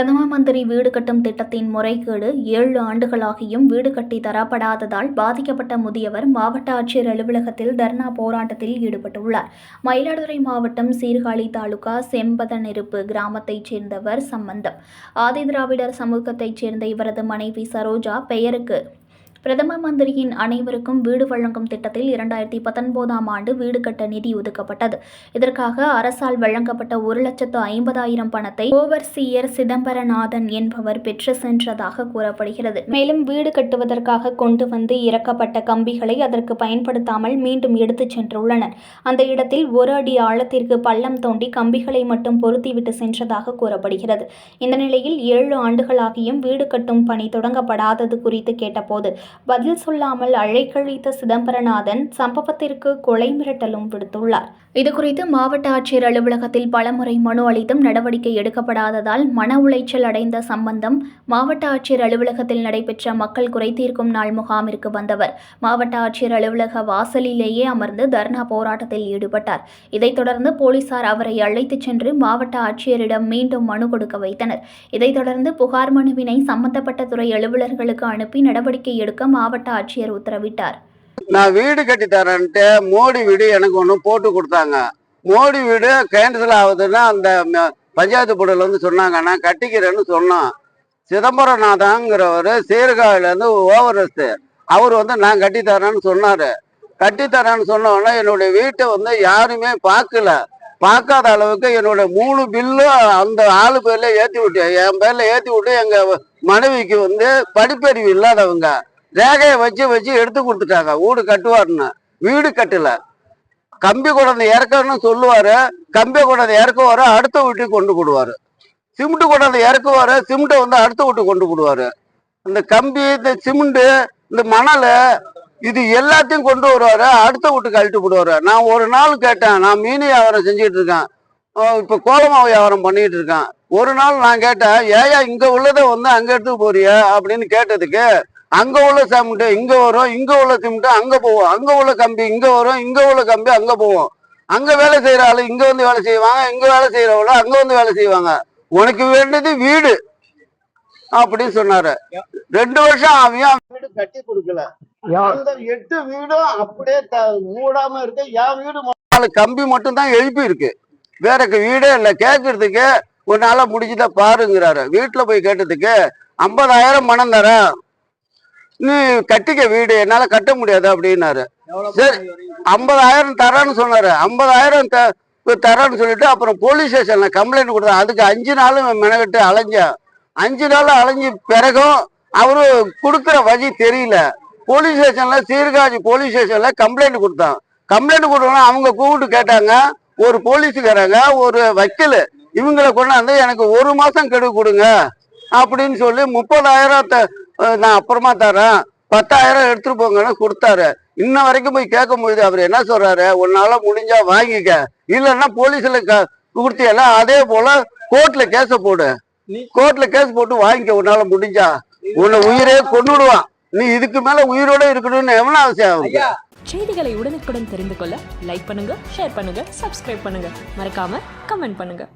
மாதிரி வீடு கட்டும் திட்டத்தின் முறைகேடு ஏழு ஆண்டுகளாகியும் வீடு கட்டி தரப்படாததால் பாதிக்கப்பட்ட முதியவர் மாவட்ட ஆட்சியர் அலுவலகத்தில் தர்ணா போராட்டத்தில் ஈடுபட்டுள்ளார். மயிலாடுதுறை மாவட்டம் சீர்காழி தாலுகா செம்பதனிருப்பு கிராமத்தைச் சேர்ந்தவர் சம்பந்தம். ஆதிதிராவிடர் சமூகத்தைச் சேர்ந்த இவரது மனைவி சரோஜா பெயருக்கு பிரதம மந்திரியின் அனைவருக்கும் வீடு வழங்கும் திட்டத்தில் இரண்டாயிரத்தி பத்தொன்பதாம் ஆண்டு வீடு கட்ட நிதி ஒதுக்கப்பட்டது. இதற்காக அரசால் வழங்கப்பட்ட ஒரு லட்சத்து ஐம்பதாயிரம் பணத்தை ஓவர்சீயர் சிதம்பரநாதன் என்பவர் பெற்று சென்றதாக கூறப்படுகிறது. மேலும் வீடு கட்டுவதற்காக கொண்டு வந்து இறக்கப்பட்ட கம்பிகளை அதற்கு பயன்படுத்தாமல் மீண்டும் எடுத்துச் சென்றுள்ளனர். அந்த இடத்தில் ஒரு அடி ஆழத்திற்கு பள்ளம் தோண்டி கம்பிகளை மட்டும் பொருத்திவிட்டு சென்றதாக கூறப்படுகிறது. இந்த நிலையில் ஏழு ஆண்டுகளாகியும் வீடு கட்டும் பணி தொடங்கப்படாதது குறித்து கேட்டபோது பதில் சொல்லாமல் அழைக்கழித்த சிதம்பரநாதன் சம்பவத்திற்கு கொலை மிரட்டலும் விடுத்துள்ளார். இதுகுறித்து மாவட்ட ஆட்சியர் அலுவலகத்தில் பலமுறை மனு அளித்தும் நடவடிக்கை எடுக்கப்படாததால் மன உளைச்சல் அடைந்த சம்பந்தம் மாவட்ட ஆட்சியர் அலுவலகத்தில் நடைபெற்ற மக்கள் குறைதீர்க்கும் நாள் முகாமிற்கு வந்தவர். மாவட்ட ஆட்சியர் அலுவலக வாசலிலேயே அமர்ந்து தர்ணா போராட்டத்தில் ஈடுபட்டார். இதைத் தொடர்ந்து போலீசார் அவரை அழைத்துச் சென்று மாவட்ட ஆட்சியரிடம் மீண்டும் மனு கொடுக்க வைத்தனர். இதைத் தொடர்ந்து புகார் மனுவினை சம்பந்தப்பட்ட துறை அலுவலர்களுக்கு அனுப்பி நடவடிக்கை எடுக்க மாவட்ட ஆட்சியர் உத்தரவிட்டார். நான் வீடு கட்டி தரேன்ட்டு மோடி வீடு எனக்கு ஒன்று போட்டு கொடுத்தாங்க. மோடி வீடு கேன்சல் ஆகுதுன்னா அந்த ம- பஞ்சாயத்து போர்டில் வந்து சொன்னாங்க. நான் கட்டிக்கிறேன்னு சொன்னோம் சிதம்பரநாதங்கிறவர் சீர்காழிலேருந்து ஓவரஸ்ட்டு அவர் வந்து நான் கட்டி தரேன்னு சொன்னார். கட்டி தரேன்னு சொன்னோடனே என்னுடைய வீட்டை வந்து யாருமே பார்க்கல. பார்க்காத அளவுக்கு என்னோட மூணு பில்லும் அந்த ஆளு பேர்ல ஏற்றி விட்டு என் பேர்ல ஏற்றி விட்டு எங்கள் மனைவிக்கு வந்து படிப்பறிவு இல்லாதவங்க. ரேகையை வச்சு வச்சு எடுத்து கொடுத்துட்டாங்க. வீடு கட்டுவாருன்னு. வீடு கட்டல. கம்பி கொண்டாந்து இறக்கணும்னு சொல்லுவாரு. கம்பி கொண்டாந்து இறக்குவாரு அடுத்த வீட்டுக்கு கொண்டு போடுவாரு. சிமெண்ட் கொண்டாந்து இறக்குவாரு சிமெண்ட்டை வந்து அடுத்த வீட்டுக்கு கொண்டு போடுவாரு. இந்த கம்பி இந்த சிமெண்ட்டு இந்த மணல் இது எல்லாத்தையும் கொண்டு வருவாரு அடுத்த வீட்டுக்கு அழிட்டு போடுவாரு. நான் ஒரு நாள் கேட்டேன் நான் மீன் வியாபாரம் செஞ்சுட்டு இருக்கேன். இப்போ கோலமாவு வியாபாரம் பண்ணிட்டு இருக்கேன். ஒரு நாள் நான் கேட்டேன் ஏயா இங்க உள்ளதை வந்து அங்க எடுத்து போறிய? அப்படின்னு கேட்டதுக்கு அங்க உள்ள சிமெண்ட் இங்க வரும் இங்க உள்ள சிமெண்ட் அங்க போவோம். அங்க உள்ள கம்பி இங்க வரும் இங்க உள்ள கம்பி அங்க போவோம். அங்க வேலை செய்யற ஆளு இங்க வந்து வேலை செய்வாங்க இங்க வேலை செய்யறவங்க அங்க வந்து வேலை செய்வாங்க. உனக்கு வேண்டியது வீடு அப்படின்னு சொன்னாரு. ரெண்டு வருஷம் ஆவியும் வீடு கட்டி கொடுக்கல. எட்டு வீடும் அப்படியே மூடாம இருக்கு. என் வீடு நாலு கம்பி மட்டும் தான் எழுப்பி இருக்கு. வேற வீடே இல்லை. கேட்கறதுக்கு ஒரு நாளா முடிச்சுட்டா பாருங்கிறாரு. வீட்டுல போய் கேட்டதுக்கு ஐம்பதாயிரம் பணம் தரேன். நீ கட்டிக்க வீடு என்னால கட்ட முடியாது அப்படின்னாரு. சரி ஐம்பதாயிரம் தரேன்னு சொன்னாரு. ஐம்பதாயிரம் தரேன்னு சொல்லிட்டு அப்புறம் போலீஸ் ஸ்டேஷன்ல கம்ப்ளைண்ட் கொடுத்தேன் அதுக்கு அஞ்சு நாள் மெனக்கட்டு அலைஞ்சேன் அஞ்சு நாள் அலைஞ்சு பிறகும் அவரு கொடுக்குற வழி தெரியல. போலீஸ் ஸ்டேஷன்ல சீர்காழி போலீஸ் ஸ்டேஷன்ல கம்ப்ளைண்ட் கொடுத்தான். கம்ப்ளைண்ட் கொடுத்தோன்னா அவங்க கூப்பிட்டு கேட்டாங்க. ஒரு போலீஸுக்காரங்க ஒரு வக்கீல் இவங்களை கொண்டாந்து எனக்கு ஒரு மாசம் கெடு கொடுங்க அப்படின்னு சொல்லி முப்பதாயிரம் த- அஹ் நான் அப்புறமா தரேன். பத்தாயிரம் எடுத்துட்டு போங்கன்னு கொடுத்தாரு. இன்ன வரைக்கும் போய் கேட்கும்போது அவர் என்ன சொல்றாரு? உன்னால முடிஞ்சா வாங்கிக்க. இல்லைன்னா போலீஸ்ல க- கொடுத்தியல அதே போல கோர்ட்ல கேஸ போடு. கோர்ட்ல கேஸ் போட்டு வாங்கிக்க உன்னால முடிஞ்சா. உன்னை உயிரே கொன்னுடுவான். நீ இதுக்கு மேல உயிரோட இருக்கணும்னு எவ்வளவு அவசியம் அவனுக்கு? செய்திகளை உடனுக்குடன் தெரிந்து கொள்ள லைக் பண்ணுங்க ஷேர் பண்ணுங்க சப்ஸ்கிரைப் பண்ணுங்க. மறக்காம கமெண்ட் பண்ணுங்க.